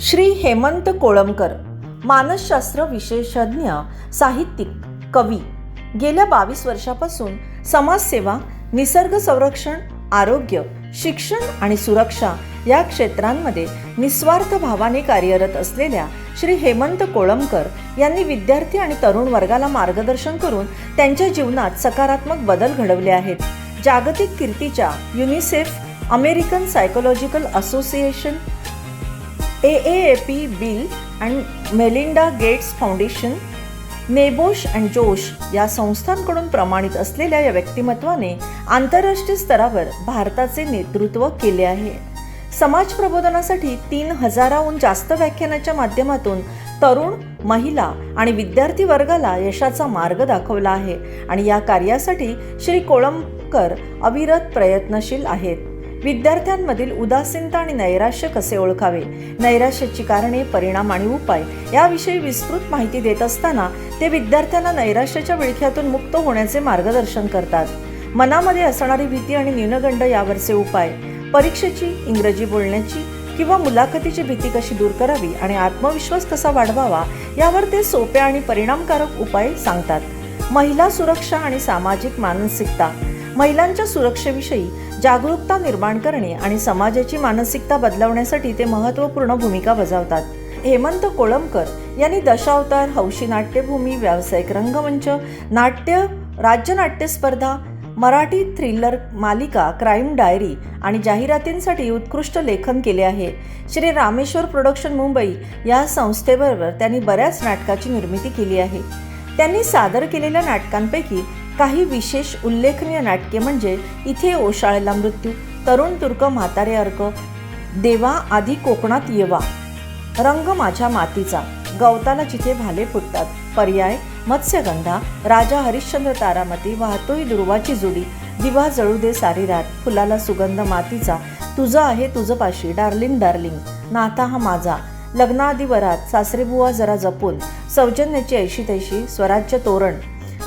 श्री हेमंत कोळंबकर मानसशास्त्र विशेषज्ञ साहित्यिक कवी. गेल्या बावीस वर्षापासून समाजसेवा निसर्ग संरक्षण आरोग्य शिक्षण आणि सुरक्षा या क्षेत्रांमध्ये निस्वार्थ भावाने कार्यरत असलेल्या श्री हेमंत कोळंबकर यांनी विद्यार्थी आणि तरुण वर्गाला मार्गदर्शन करून त्यांच्या जीवनात सकारात्मक बदल घडवले आहेत. जागतिक कीर्तीच्या UNICEF American psychological association A A A P Bill and Melinda Gates foundation NEBOSH and Josh या संस्थांकडून प्रमाणित असलेल्या या व्यक्तिमत्वाने आंतरराष्ट्रीय स्तरावर भारताचे नेतृत्व केले आहे. समाज प्रबोधनासाठी तीन हजाराहून जास्त व्याख्यानाच्या माध्यमातून तरुण महिला आणि विद्यार्थी वर्गाला यशाचा मार्ग दाखवला आहे आणि या कार्यासाठी श्री कोळंबकर अविरत प्रयत्नशील आहेत. विद्यार्थ्यांमधील उदासीनता आणि नैराश्य कसे ओळखावे? नैराश्याची कारणे परिणाम आणि उपाय याविषयी विस्तृत माहिती देत असताना ते विद्यार्थ्यांना नैराश्याच्या विळख्यातून मुक्त होण्याचे मार्गदर्शन करतात. मनामध्ये असणारी भीती आणि न्यूनगंड यावरचे उपाय परीक्षेची इंग्रजी बोलण्याची किंवा मुलाखतीची भीती कशी दूर करावी आणि आत्मविश्वास कसा वाढवावा यावर ते सोप्या आणि परिणामकारक उपाय सांगतात. महिला सुरक्षा आणि सामाजिक मानसिकता. महिलांच्या सुरक्षेविषयी जागरूकता निर्माण करणे आणि समाजाची मानसिकता बदलवण्यासाठी ते महत्त्वपूर्ण भूमिका बजावतात. हेमंत कोळंबकर यांनी दशावतार हौशी नाट्यभूमी व्यावसायिक रंगमंच नाट्य राज्य नाट्य स्पर्धा मराठी थ्रिलर मालिका क्राईम डायरी आणि जाहिरातींसाठी उत्कृष्ट लेखन केले आहे. श्री रामेश्वर प्रोडक्शन मुंबई या संस्थेबरोबर त्यांनी बऱ्याच नाटकाची निर्मिती केली आहे. त्यांनी सादर केलेल्या नाटकांपैकी काही विशेष उल्लेखनीय नाटके म्हणजे इथे ओशाळेला मृत्यू तरुण तुर्क म्हातारे अर्क देवा आधी कोकणात येवा. रंग माझ्या मातीचा गवताला जिथे भाले फुटतात. पर्याय मत्स्यगंधा राजा हरिश्चंद्र तारामती वाहतोही दुर्वाची जुडी दिवा जळू दे सारी रात फुलाला सुगंध मातीचा तुझं आहे तुझं पाशी डार्लिंग डार्लिंग. नाता हा माझा लग्नाआधी वरात सासरेबुवा जरा जपून सौजन्याची ऐशी तैशी स्वराज्य तोरण.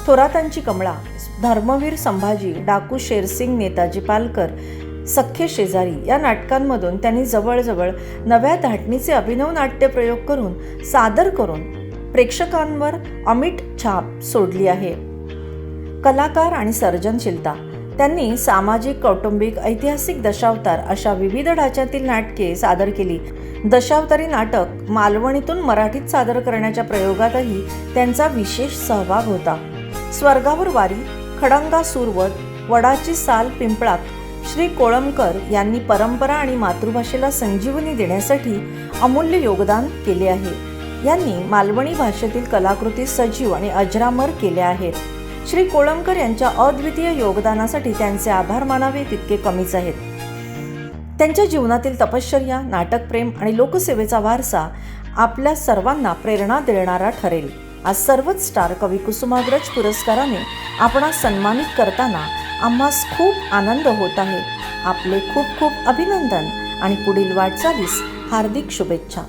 थोरातांची कमळा धर्मवीर संभाजी डाकू शेरसिंग नेताजी पालकर सख्खे शेजारी या नाटकांमधून त्यांनी जवळजवळ नव्या धाटणीचे अभिनव नाट्य प्रयोग करून सादर करून प्रेक्षकांवर अमिट छाप सोडली आहे. कलाकार आणि सर्जनशीलता त्यांनी सामाजिक कौटुंबिक ऐतिहासिक दशावतार अशा विविध ढाच्यातील नाटके सादर केली. दशावतारी नाटक मालवणीतून मराठीत सादर करण्याच्या प्रयोगातही त्यांचा विशेष सहभाग होता. स्वर्गावर वारी खडंगा सुरवत वडाची साल पिंपळात श्री कोळंबकर यांनी परंपरा आणि मातृभाषेला संजीवनी देण्यासाठी अमूल्य योगदान केले आहे. यांनी मालवणी भाषेतील कलाकृती सजीव आणि अजरामर केल्या आहेत. श्री कोळंबकर यांच्या अद्वितीय योगदानासाठी त्यांचे आभार मानावे तितके कमीच आहेत. त्यांच्या जीवनातील तपश्चर्या नाटकप्रेम आणि लोकसेवेचा वारसा आपल्या सर्वांना प्रेरणा देणारा ठरेल. आज सर्वच स्टार कवी कुसुमाग्रज पुरस्काराने आपणास सन्मानित करताना आम्हास खूप आनंद होत आहे. आपले खूप खूप अभिनंदन आणि पुढील वाटचालीस हार्दिक शुभेच्छा.